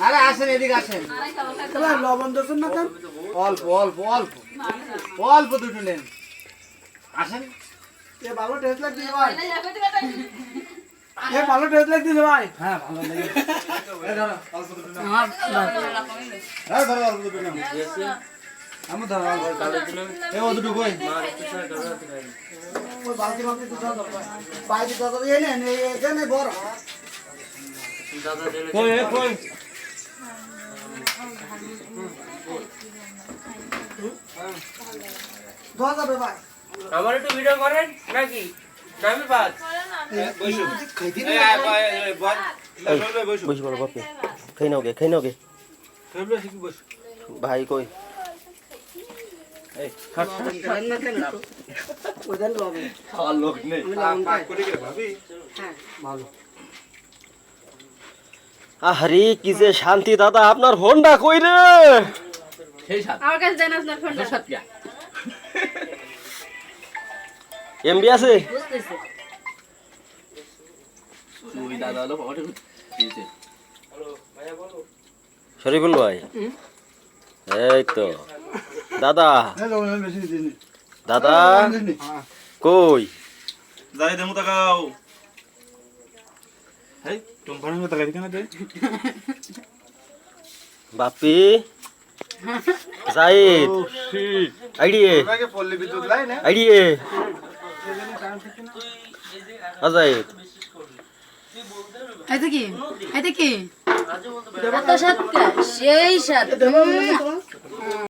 আরে আসেন এদিকে আসেন লবণ দোষণ না কেন অল্প অল্প অল্প অল্প দুটো নেন আসেন এ ভালো টেস্ট লাগছে ভাই এ ভালো টেস্ট লাগছে ভাই হ্যাঁ ভালো লেগে এই ধরো অল্প দুটো নাও এই ধরো অল্প দুটো নাও আমি ধরো অল্প ও দুটো কই ওই বালতি বালতি দিতে হবে বাইরে হবে এই নেন এখানে বড় কই কই ধোয়া যাবে ভাই। আমার একটু ভিডিও করেন? নাকি? নামি বাদ। বসে। পড়ো বাপে খাই নাও গে খাই নাও গে। ভাই কই? খাওয়ার লোক নেই। আমি লবণ কি যে শান্তি দাদা আপনার ফোনটা কই রে? সেই সাত। আমার কাছে দেন আপনার ফোনটা সাত কিয়া এমবি আছে? বুঝতেছি। তুই দাদা হলো পকেটে দিয়েছে। শরীফুল ভাই? এই তো। দাদা? দাদা? কই? যাই দেমু তাকাও হেই। তুমি ভাড়া মতো তাকাই কেন দে? বাপি? জাহিদ। আইডিয়ে পল্লী বিদ্যুৎ লাইন। আইডিয়ে আজাইদ এটা কি? এটা কি? সেই সাত।